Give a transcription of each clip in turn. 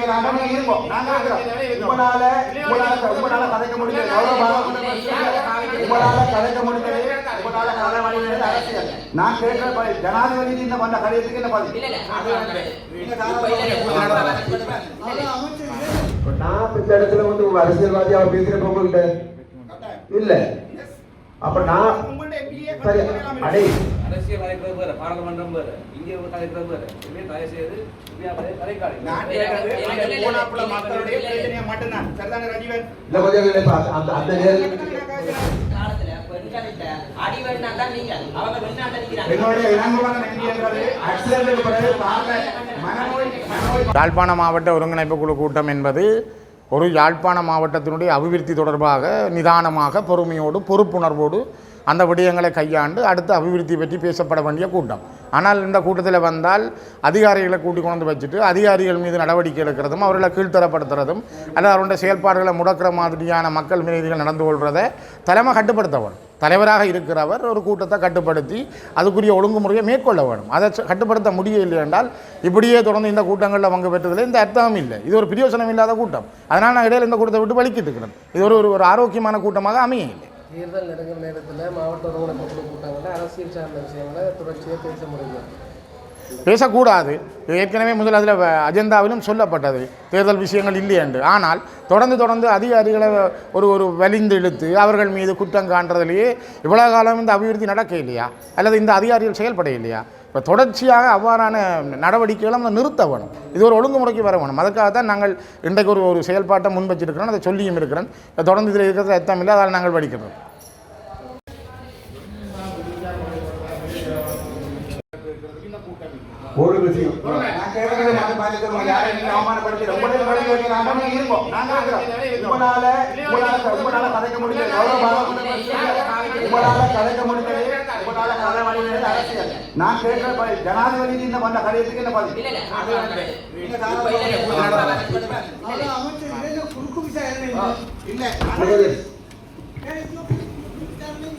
நீங்க நாங்க இருக்கிறோம். உங்களால உங்களால உங்களால கதைக்க முடியல. கௌரவமாக உங்களால கதைக்க முடியல. உங்களால கதை வழிகிறது அரசியல். நான் கேட்கிற பதில் ஜனாதிபதி இந்த பண்ண கடிதத்துக்கு என்ன பதில்? நான் இந்த இடத்துல வந்து உங்க அரசியல்வாதி அவர் பேசுறப்ப உங்ககிட்ட இல்ல. அப்ப நான் சரி அடே அரசியல் கலைக்கிறது வேற பாராளுமன்றம் வேற இங்கே கலைக்கிறது வேற. இதுவே தயவு செய்து யாழ்ப்பாண மாவட்ட ஒருங்கிணைப்பு குழு கூட்டம் என்பது ஒரு யாழ்ப்பாண மாவட்டத்தினுடைய அபிவிருத்தி தொடர்பாக நிதானமாக பொறுமையோடு பொறுப்புணர்வோடு அந்த விடயங்களை கையாண்டு அடுத்த அபிவிருத்தி பற்றி பேசப்பட வேண்டிய கூட்டம். ஆனால் இந்த கூட்டத்தில் வந்தால் அதிகாரிகளை கூட்டி கொண்டு வச்சுட்டு அதிகாரிகள் மீது நடவடிக்கை எடுக்கிறதும் அவர்களை கீழ்த்தரப்படுத்துறதும் அல்லது அவருடைய செயல்பாடுகளை முடக்கிற மாதிரியான மக்கள் மீதிகள் நடந்து கொள்வதை தலைமை கட்டுப்படுத்தவன் தலைவராக இருக்கிறவர் ஒரு கூட்டத்தை கட்டுப்படுத்தி அதுக்குரிய ஒழுங்குமுறையை மேற்கொள்ள வேணும் அதை கட்டுப்படுத்த முடியவில்லை என்றால் இப்படியே தொடர்ந்து இந்த கூட்டங்களில் பங்கு பெற்றதில் இந்த அர்த்தமும் இல்லை. இது ஒரு பிரயோசனம் இல்லாத கூட்டம். அதனால் நான் இடையில் இந்த கூட்டத்தை விட்டு வலிக்கிட்டு இருக்கிறேன். இது ஒரு ஒரு- ஒரு ஆரோக்கியமான கூட்டமாக அமைய இல்லை தேர்தல் நெருங்குற நேரத்தில் மாவட்ட கூட்டங்களில் அரசியல் சார்ந்த விஷயங்களை தொடர்ச்சியாக பேச முடியும். பேசக்கூடாது. இது ஏற்கனவே முதல் அதில் அஜெண்டாவிலும் சொல்லப்பட்டது. தேர்தல் விஷயங்கள் இல்லை என்று. ஆனால் தொடர்ந்து தொடர்ந்து அதிகாரிகளை ஒரு ஒரு வலிந்து இழுத்து அவர்கள் மீது குற்றம் காண்றதுலேயே இவ்வளோ காலம் இந்த அபிவிருத்தி நடக்க இல்லையா? அல்லது இந்த அதிகாரிகள் செயல்பட இல்லையா? இப்போ தொடர்ச்சியாக அவ்வாறான நடவடிக்கைகளை நம்ம நிறுத்த வேணும். இது ஒரு ஒழுங்குமுறைக்கு வர வேணும். அதுக்காக தான் நாங்கள் இன்றைக்கு ஒரு ஒரு செயல்பாட்டை முன் வச்சிருக்கிறோம் அதை சொல்லியும் இருக்கிறோம். தொடர்ந்து இதில் இருக்கிறது அர்த்தம் இல்லை அதால் நாங்கள் படிக்கிறோம் ஒரு விஷயம் நான் கேட்கறது மட்டும் பாத்துக்கோங்க. யாரையும் நீங்க அவமானப்படுத்தி உங்களையும் விலகி வைக்கிறாங்க. நீங்க இருப்போம். நாங்க இருக்கிறோம். உங்களால உங்களால உங்களால கதைக்க முடியல கௌரவமாக உங்களால கதைக்க முடியல உங்களால கதை வழிகிறது அரசியல். நான் கேட்கிற ஜனாதிபதி இந்த பண்ண கடிதத்துக்கு என்ன பதில்?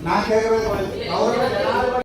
நான் கேட்கறது